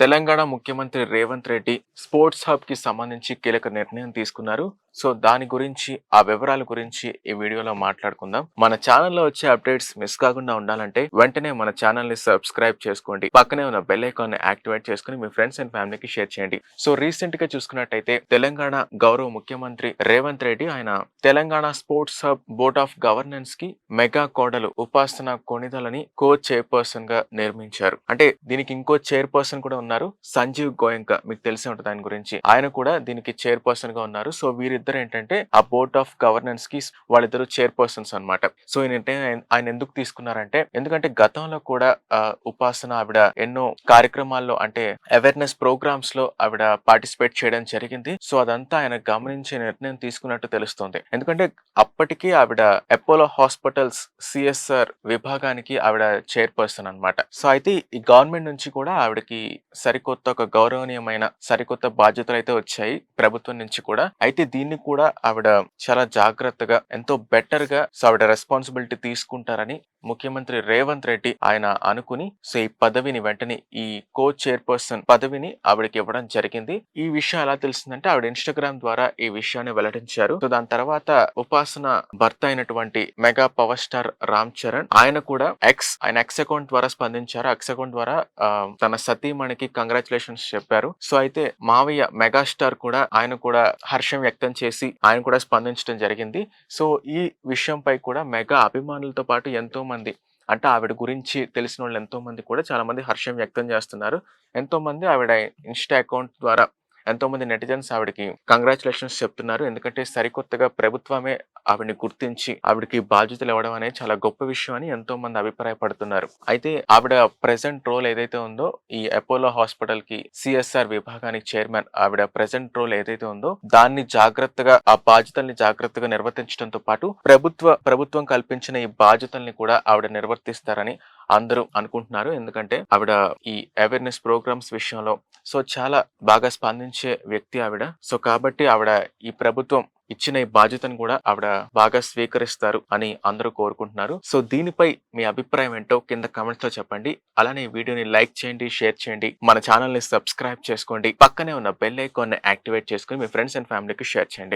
తెలంగాణ ముఖ్యమంత్రి రేవంత్ రెడ్డి స్పోర్ట్స్ హబ్కి సంబంధించి కీలక నిర్ణయం తీసుకున్నారు. సో దాని గురించి ఆ వివరాల గురించి ఈ వీడియోలో మాట్లాడుకుందాం. మన ఛానల్లో వచ్చే అప్డేట్స్ మిస్ కాకుండా ఉండాలంటే వెంటనే మన ఛానల్ని సబ్స్క్రైబ్ చేసుకోండి. పక్కనే ఉన్న బెల్ ఐకాన్ యాక్టివేట్ చేసుకుని మీ ఫ్రెండ్స్ అండ్ ఫ్యామిలీకి షేర్ చేయండి. సో రీసెంట్గా చూసుకున్నట్టయితే తెలంగాణ గౌరవ ముఖ్యమంత్రి రేవంత్ రెడ్డి ఆయన Telangana sports hub board of గవర్నెన్స్కి mega కోడలు ఉపాసన కొనిదలని కో చైర్పర్సన్గా నిర్మించారు. అంటే దీనికి ఇంకో చైర్పర్సన్ కూడా ఉన్నారు సంజీవ్ గోయంక. మీకు తెలిసి ఉంటుంది దాని గురించి. ఆయన కూడా దీనికి చైర్పర్సన్గా ఉన్నారు. సో వీరి వాళ్ళిద్దరు ఏంటంటే ఆ బోర్డ్ ఆఫ్ గవర్నెన్స్కి వాళ్ళిద్దరు చైర్పర్సన్స్ అన్నమాట. సో ఏంటంటే ఆయన- ఎందుకు తీసుకున్నారంటే ఎందుకంటే గతంలో కూడా ఉపాసన ఆవిడ ఎన్నో కార్యక్రమాల్లో అంటే అవేర్నెస్ ప్రోగ్రామ్స్లో ఆవిడ పార్టిసిపేట్ చేయడం జరిగింది. సో అదంతా ఆయన గమనించే నిర్ణయం తీసుకున్నట్టు తెలుస్తుంది. ఎందుకంటే అప్పటికే ఆవిడ అపోలో హాస్పిటల్స్ సిఎస్ఆర్ విభాగానికి ఆవిడ చైర్పర్సన్ అన్నమాట. సో అయితే ఈ గవర్నమెంట్ నుంచి కూడా ఆవిడకి సరికొత్త ఒక గౌరవనీయమైన సరికొత్త బాధ్యతలు అయితే వచ్చాయి ప్రభుత్వం నుంచి కూడా. అయితే దీని దీన్ని కూడా ఆవిడ చాలా జాగ్రత్తగా ఎంతో బెటర్గా సో ఆవిడ రెస్పాన్సిబిలిటీ తీసుకుంటారని ముఖ్యమంత్రి రేవంత్ రెడ్డి ఆయన అనుకుని సో ఈ పదవిని వెంటనే ఈ కో చైర్పర్సన్ పదవిని ఆవిడకి ఇవ్వడం జరిగింది. ఈ విషయం ఎలా తెలిసిందంటే ఆవిడ ఇన్స్టాగ్రామ్ ద్వారా ఈ విషయాన్ని వెల్లడించారు. సో దాని తర్వాత ఉపాసన భర్త అయినటువంటి mega power star Ram Charan ఆయన కూడా ఎక్స్ ఆయన ఎక్స్ అకౌంట్ ద్వారా స్పందించారు. ఎక్స్ అకౌంట్ ద్వారా తన సతీమణికి కంగ్రాచులేషన్స్ చెప్పారు. సో అయితే మావయ్య మెగాస్టార్ కూడా ఆయన కూడా హర్షం వ్యక్తం చేసి ఆయన కూడా స్పందించడం జరిగింది. సో ఈ విషయంపై కూడా మెగా అభిమానులతో పాటు ఎంతో మంది అంటే ఆవిడ గురించి తెలిసిన వాళ్ళు ఎంతో మంది కూడా చాలా మంది హర్షం వ్యక్తం చేస్తున్నారు. ఎంతో మంది ఆవిడ ఇన్స్టా అకౌంట్ ద్వారా ఎంతో మంది నెటిజన్స్ ఆవిడకి కంగ్రాచులేషన్స్ చెప్తున్నారు. ఎందుకంటే సరికొత్తగా ప్రభుత్వమే ఆవిడని గుర్తించి ఆవిడకి బాధ్యతలు ఇవ్వడం అనేది చాలా గొప్ప విషయం అని ఎంతో మంది అభిప్రాయపడుతున్నారు. అయితే ఆవిడ ప్రెసెంట్ రోల్ ఏదైతే ఉందో ఈ అపోలో హాస్పిటల్కి సిఎస్ఆర్ విభాగానికి చైర్మన్ ఆవిడ ప్రెసెంట్ రోల్ ఏదైతే ఉందో దాన్ని జాగ్రత్తగా ఆ బాధ్యతల్ని జాగ్రత్తగా నిర్వర్తించడంతో పాటు ప్రభుత్వ ప్రభుత్వం కల్పించిన ఈ బాధ్యతల్ని కూడా ఆవిడ నిర్వర్తిస్తారని అందరూ అనుకుంటున్నారు. ఎందుకంటే ఆవిడ ఈ అవేర్నెస్ ప్రోగ్రామ్స్ విషయంలో సో చాలా బాగా స్పందించే వ్యక్తి ఆవిడ. సో కాబట్టి ఆవిడ ఈ ప్రభుత్వం ఇచ్చిన ఈ బాధ్యతను కూడా ఆవిడ బాగా స్వీకరిస్తారు అని అందరూ కోరుకుంటున్నారు. సో దీనిపై మీ అభిప్రాయం ఏంటో కింద కమెంట్స్లో చెప్పండి. అలానే ఈ వీడియోని లైక్ చేయండి షేర్ చేయండి. మన ఛానల్ని సబ్స్క్రైబ్ చేసుకోండి. పక్కనే ఉన్న బెల్ ఐకాన్ యాక్టివేట్ చేసుకుని మీ ఫ్రెండ్స్ అండ్ ఫ్యామిలీకి షేర్ చేయండి.